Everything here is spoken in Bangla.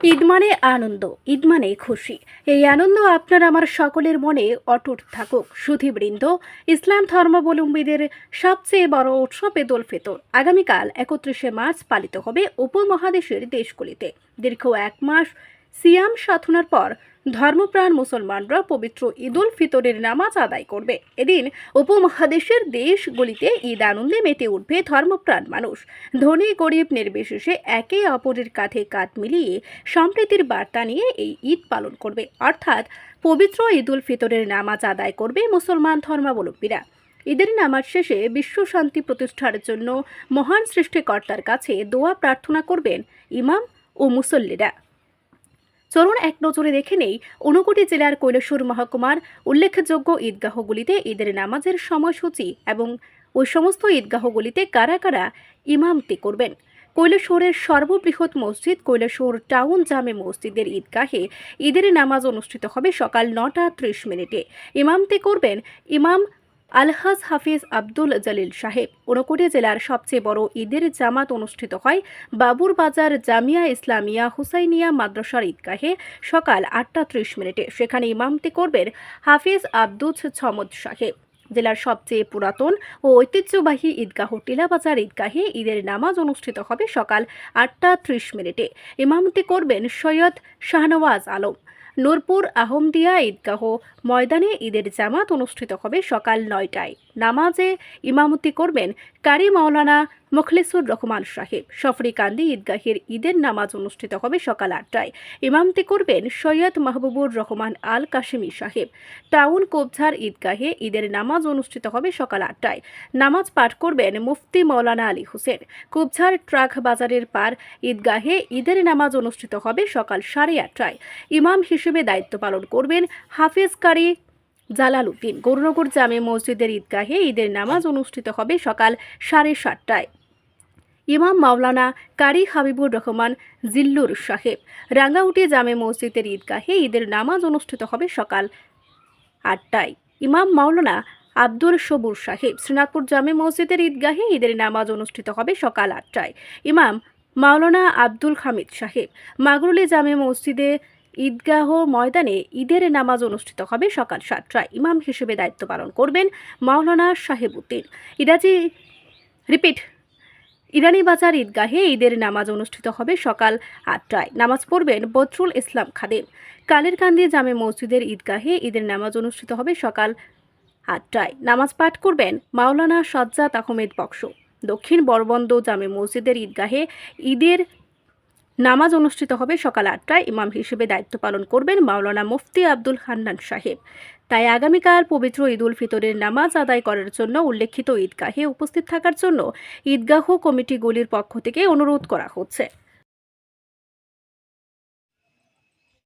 ঈদ মানে আনন্দ, ঈদ মানে খুশি। এই আনন্দ আপনার আমার সকলের মনে অটুট থাকুক, সুধীবৃন্দ। ইসলাম ধর্মাবলম্বীদের সবচেয়ে বড় উৎসব এদোল ফেতর আগামীকাল একত্রিশে মার্চ পালিত হবে উপমহাদেশের দেশগুলিতে। দীর্ঘ এক মাস সিয়াম সাধনার পর ধর্মপ্রাণ মুসলমানরা পবিত্র ঈদুল ফিতরের নামাজ আদায় করবে। এদিন উপমহাদেশের দেশগুলিতে ঈদ আনন্দে মেতে উঠবে ধর্মপ্রাণ মানুষ। ধনী, গরিব, নির্বিশেষে একে অপরের কাঁধে কাঁধ মিলিয়ে সম্প্রীতির বার্তা নিয়ে এই ঈদ পালন করবে। অর্থাৎ পবিত্র ঈদুল ফিতরের নামাজ আদায় করবে মুসলমান ধর্মাবলম্বীরা। ঈদের নামাজ শেষে বিশ্ব শান্তি প্রতিষ্ঠার জন্য মহান সৃষ্টিকর্তার কাছে দোয়া প্রার্থনা করবেন ইমাম ও মুসল্লিরা। চলুন এক নজরে দেখে নেই ঊনকোটি জেলার কৈলাসুর মহকুমার উল্লেখযোগ্য ঈদগাহগুলিতে ঈদের নামাজের সময়সূচি এবং ওই সমস্ত ঈদগাহগুলিতে কারা কারা ইমামতি করবেন। কৈলাসহরের সর্ববৃহৎ মসজিদ কৈলাসহর টাউন জামে মসজিদের ঈদগাহে ঈদের নামাজ অনুষ্ঠিত হবে সকাল নটা ত্রিশ মিনিটে। ইমামতি করবেন ইমাম আলহাজ হাফিজ আব্দুল জলিল সাহেব। ঊনকোটি জেলার সবচেয়ে বড় ঈদের জামাত অনুষ্ঠিত হয় বাবুর বাজার জামিয়া ইসলামিয়া হুসাইনিয়া মাদ্রাসার ঈদগাহে সকাল আটটা ত্রিশ মিনিটে। সেখানে ইমামতি করবেন হাফিজ আব্দুল ছমদ সাহেব। জেলার সবচেয়ে পুরাতন ও ঐতিহ্যবাহী ঈদগাহ টিলাবাজার ঈদগাহে ঈদের নামাজ অনুষ্ঠিত হবে সকাল আটটা ত্রিশ মিনিটে। ইমামতি করবেন সৈয়দ শাহনওয়াজ আলম। নূরপুর, আহমদিয়া ঈদগাহ ময়দানে ঈদের জামাত অনুষ্ঠিত হবে সকাল নয়টায়। নামাজে ইমামতি করবেন কারি মাওলানা মুখলিসুর রহমান সাহেব। সফরিকান্দি ঈদগাহের ঈদের নামাজ অনুষ্ঠিত হবে সকাল আটটায়। ইমামতি করবেন সৈয়দ মাহবুবুর রহমান আল কাশিমি সাহেব। টাউন কোবঝার ঈদগাহে ঈদের নামাজ অনুষ্ঠিত হবে সকাল আটটায়। নামাজ পাঠ করবেন মুফতি মৌলানা আলী হোসেন। কুবঝার ট্রাক বাজারের পার ঈদগাহে ঈদের নামাজ অনুষ্ঠিত হবে সকাল সাড়ে আটটায়। ইমাম হিসেবে দায়িত্ব পালন করবেন হাফিজ কারি জালাল উদ্দিন গৌরনগর জামে মসজিদের ঈদগাহে ঈদের নামাজ অনুষ্ঠিত হবে সকাল সাড়ে সাতটায়। ইমাম মাওলানা কারি হাবিবুর রহমান জিল্লুর সাহেব। রাঙ্গাউটি জামে মসজিদের ঈদগাহে ঈদের নামাজ অনুষ্ঠিত হবে সকাল আটটায়। ইমাম মাওলানা আব্দুল সবুর সাহেব। শ্রীনাথপুর জামে মসজিদের ঈদগাহে ঈদের নামাজ অনুষ্ঠিত হবে সকাল আটটায়। ইমাম মাওলানা আব্দুল হামিদ সাহেব। মাগরুলি জামে মসজিদে ঈদগাহ ময়দানে ঈদের নামাজ অনুষ্ঠিত হবে সকাল সাতটায়। ইমাম হিসেবে দায়িত্ব পালন করবেন মাওলানা সাহেব উদ্দিন ইরাজি, রিপিট, ইরানি বাজার ঈদগাহে ঈদের নামাজ অনুষ্ঠিত হবে সকাল আটটায়। নামাজ পড়বেন বদরুল ইসলাম খাদেম। কালেরকান্দি জামে মসজিদের ঈদগাহে ঈদের নামাজ অনুষ্ঠিত হবে সকাল আটটায়। নামাজ পাঠ করবেন মাওলানা সজ্জাত আহমেদ বক্স। দক্ষিণ বরবন্দ জামে মসজিদের ঈদগাহে ঈদের নামাজ অনুষ্ঠিত হবে সকাল আটটায়। ইমাম হিসেবে দায়িত্ব পালন করবেন মাওলানা মুফতি আব্দুল হান্নান সাহেব। তাই আগামীকাল পবিত্র ঈদ উল ফিতরের নামাজ আদায় করার জন্য উল্লেখিত ঈদগাহে উপস্থিত থাকার জন্য ঈদগাহ কমিটিগুলির পক্ষ থেকে অনুরোধ করা হচ্ছে।